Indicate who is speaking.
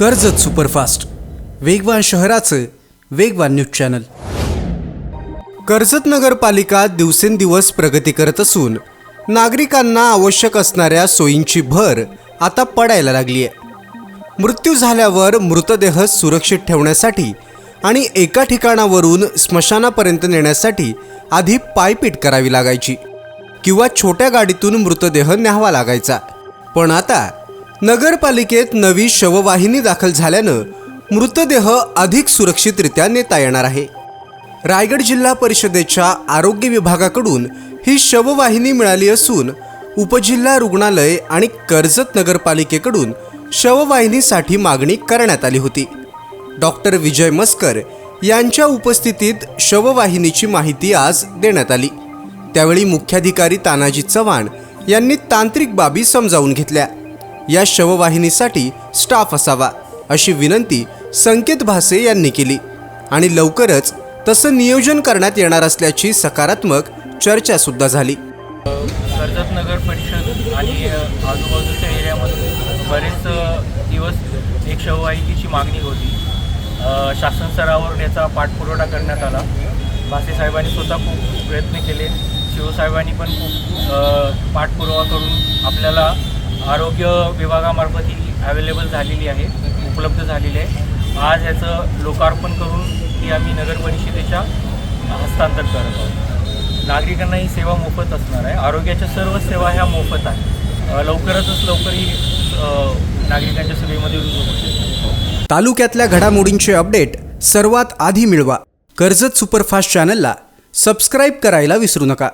Speaker 1: Karjat superfast. वेगवान शहराचं वेगवान न्यूज चॅनल. कर्जत नगरपालिका दिवसेंदिवस प्रगती करत असून नागरिकांना आवश्यक असणाऱ्या सोयींची भर आता पडायला लागली आहे मृत्यू झाल्यावर मृतदेह सुरक्षित ठेवण्यासाठी आणि एका ठिकाणावरून स्मशानापर्यंत नेण्यासाठी आधी पायपीट करावी लागायची किंवा छोट्या गाडीतून मृतदेह न्यावा लागायचा. पण आता नगरपालिकेत नवी शववाहिनी दाखल झाल्यानं मृतदेह अधिक सुरक्षितरित्या नेता येणार आहे. रायगड जिल्हा परिषदेच्या आरोग्य विभागाकडून ही शववाहिनी मिळाली असून उपजिल्हा रुग्णालय आणि कर्जत नगरपालिकेकडून शववाहिनीसाठी मागणी करण्यात आली होती. डॉक्टर विजय मस्कर यांच्या उपस्थितीत शववाहिनीची माहिती आज देण्यात आली. त्यावेळी मुख्याधिकारी तानाजी चव्हाण यांनी तांत्रिक बाबी समजावून घेतल्या. या शववाहिनीसाठी स्टाफ असावा अशी विनंती संकेत भासे यांनी केली. आणि लवकरच तसं नियोजन करण्यात येणार असल्याची सकारात्मक चर्चा सुद्धा झाली.
Speaker 2: कर्जत नगर परिषद आणि आजूबाजूच्या एरियामध्ये बरेच दिवस एक शववाहिनीची मागणी होती. शासन स्तरावर याचा पाठपुरवठा करण्यात आला. भासे साहेबांनी स्वतः खूप प्रयत्न केले. शिवसाहेबांनी पण खूप पाठपुरावा करून आपल्याला आरोग्य विभागामार्फत ही अवेलेबल झालेली आहे उपलब्ध झालेली आहे. आज याचं लोकार्पण करून ती आम्ही नगर परिषदेच्या हस्तांतर करत आहोत. नागरिकांना ही सेवा मोफत असणार आहे. आरोग्याच्या सर्व सेवा ह्या मोफत आहेत. लवकरच लवकरातच लवकर ही नागरिकांच्या सेवेमध्ये रुजू होते
Speaker 1: तालुक्यातल्या घडामोडींचे अपडेट सर्वात आधी मिळवा. कर्जत सुपरफास्ट चॅनलला सबस्क्राईब करायला विसरू नका.